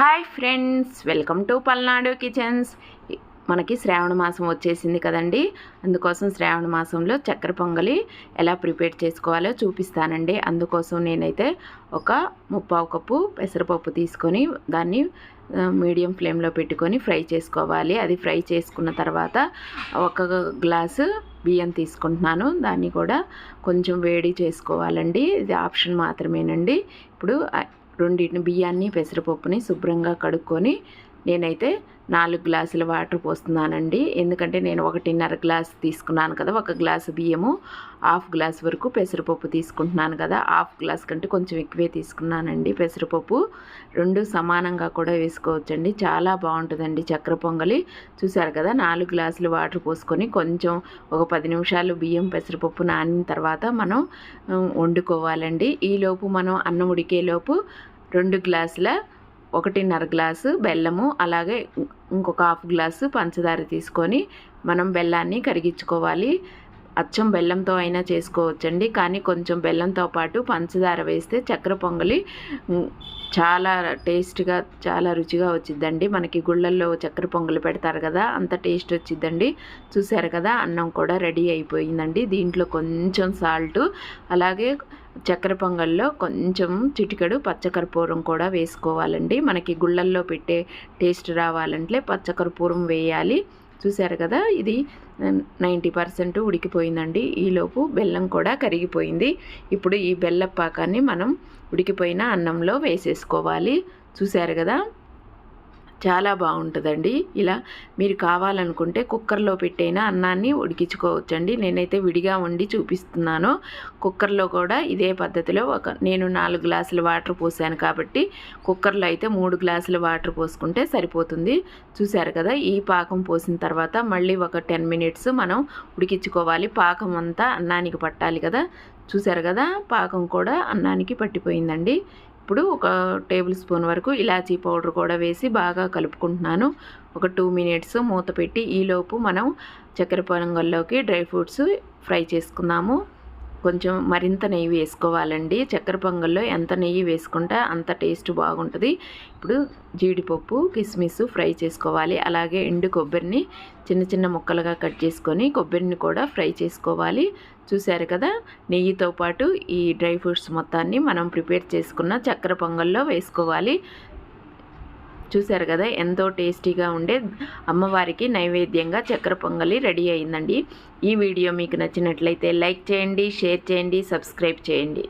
Hi friends welcome to Palnadu kitchens. మనకి శ్రావణ మాసం వచ్చేసింది కదండి. అందుకోసం శ్రావణ మాసంలో చక్కెర పొంగలి ఎలా ప్రిపేర్ చేసుకోవాలో చూపిస్తానండి. అందుకోసం నేనైతే ఒక ముప్పావు కప్పు పెసరపప్పు తీసుకొని దాన్ని మీడియం ఫ్లేమ్లో పెట్టుకొని ఫ్రై చేసుకోవాలి. అది ఫ్రై చేసుకున్న తర్వాత ఒక గ్లాసు బియ్యం తీసుకుంటున్నాను. దాన్ని కూడా కొంచెం వేడి చేసుకోవాలండి. ఇది ఆప్షన్ మాత్రమేనండి. ఇప్పుడు రెండింటిని బియ్యాన్ని పెసరపప్పుని శుభ్రంగా కడుక్కొని నేనైతే నాలుగు గ్లాసుల వాటర్ పోస్తున్నానండి. ఎందుకంటే నేను ఒకటిన్నర గ్లాస్ తీసుకున్నాను కదా ఒక గ్లాసు బియ్యము హాఫ్ గ్లాస్ వరకు పెసరపప్పు తీసుకుంటున్నాను కదా హాఫ్ గ్లాస్ కంటే కొంచెం ఎక్కువే తీసుకున్నానండి పెసరపప్పు. రెండు సమానంగా కూడా వేసుకోవచ్చండి. చాలా బాగుంటుందండి చక్కెర పొంగలి. చూసారు కదా నాలుగు గ్లాసులు వాటర్ పోసుకొని కొంచెం ఒక పది నిమిషాలు బియ్యం పెసరపప్పు నానిన తర్వాత మనం వండుకోవాలండి. ఈలోపు మనం అన్నం ఉడికేలోపు రెండు గ్లాసుల ఒకటిన్నర గ్లాసు బెల్లము అలాగే ఇంకొక హాఫ్ గ్లాసు పంచదార తీసుకొని మనం బెల్లాన్ని కరిగించుకోవాలి. అచ్చం బెల్లంతో అయినా చేసుకోవచ్చండి కానీ కొంచెం బెల్లంతో పాటు పంచదార వేస్తే చక్కెర పొంగలి చాలా టేస్ట్గా చాలా రుచిగా వచ్చిద్దండి. మనకి గుళ్ళల్లో చక్కెర పొంగలి పెడతారు కదా అంత టేస్ట్ వచ్చిద్దండి. చూసారు కదా అన్నం కూడా రెడీ అయిపోయిందండి. దీంట్లో కొంచెం సాల్ట్ అలాగే చక్కెర పొంగల్లో కొంచెం చిటికెడు పచ్చకర్పూరం కూడా వేసుకోవాలండి. మనకి గుళ్ళల్లో పెట్టే టేస్ట్ రావాలంటే పచ్చకర్పూరం వేయాలి. చూశారు కదా ఇది నైంటీ పర్సెంట్ ఉడికిపోయిందండి. ఈలోపు బెల్లం కూడా కరిగిపోయింది. ఇప్పుడు ఈ బెల్లపాకాన్ని మనం ఉడికిపోయిన అన్నంలో వేసేసుకోవాలి. చూశారు కదా చాలా బాగుంటుందండి. ఇలా మీరు కావాలనుకుంటే కుక్కర్లో పెట్టైనా అన్నాన్ని ఉడికించుకోవచ్చండి. నేనైతే విడిగా వండి చూపిస్తున్నాను. కుక్కర్లో కూడా ఇదే పద్ధతిలో ఒక నేను నాలుగు గ్లాసులు వాటర్ పోసాను కాబట్టి కుక్కర్లో అయితే మూడు గ్లాసులు వాటర్ పోసుకుంటే సరిపోతుంది. చూసారు కదా ఈ పాకం పోసిన తర్వాత మళ్ళీ ఒక టెన్ మినిట్స్ మనం ఉడికించుకోవాలి. పాకం అంతా అన్నానికి పట్టాలి కదా. చూసారు కదా పాకం కూడా అన్నానికి పట్టిపోయిందండి. ఇప్పుడు ఒక టేబుల్ స్పూన్ వరకు ఇలాచీ పౌడర్ కూడా వేసి బాగా కలుపుకుంటున్నాను. ఒక టూ మినిట్స్ మూత పెట్టి ఈలోపు మనం చక్కెర పొంగల్లోకి డ్రై ఫ్రూట్స్ ఫ్రై చేసుకుందాము. కొంచెం మరింత నెయ్యి వేసుకోవాలండి. చక్కెర పొంగల్లో ఎంత నెయ్యి వేసుకుంటే అంత టేస్ట్ బాగుంటుంది. ఇప్పుడు జీడిపప్పు కిస్మిస్ ఫ్రై చేసుకోవాలి. అలాగే ఎండు కొబ్బరిని చిన్న చిన్న ముక్కలుగా కట్ చేసుకొని కొబ్బరిని కూడా ఫ్రై చేసుకోవాలి. చూశారు కదా? నెయ్యితో పాటు ఈ డ్రై ఫ్రూట్స్ మొత్తాన్ని మనం ప్రిపేర్ చేసుకున్న చక్కెర పొంగల్లో వేసుకోవాలి. చూశారు కదా ఎంతో టేస్టీగా ఉండే అమ్మవారికి నైవేద్యంగా చక్కెర పొంగలి రెడీ అయిందండి. ఈ వీడియో మీకు నచ్చినట్లయితే లైక్ చేయండి షేర్ చేయండి సబ్స్క్రైబ్ చేయండి.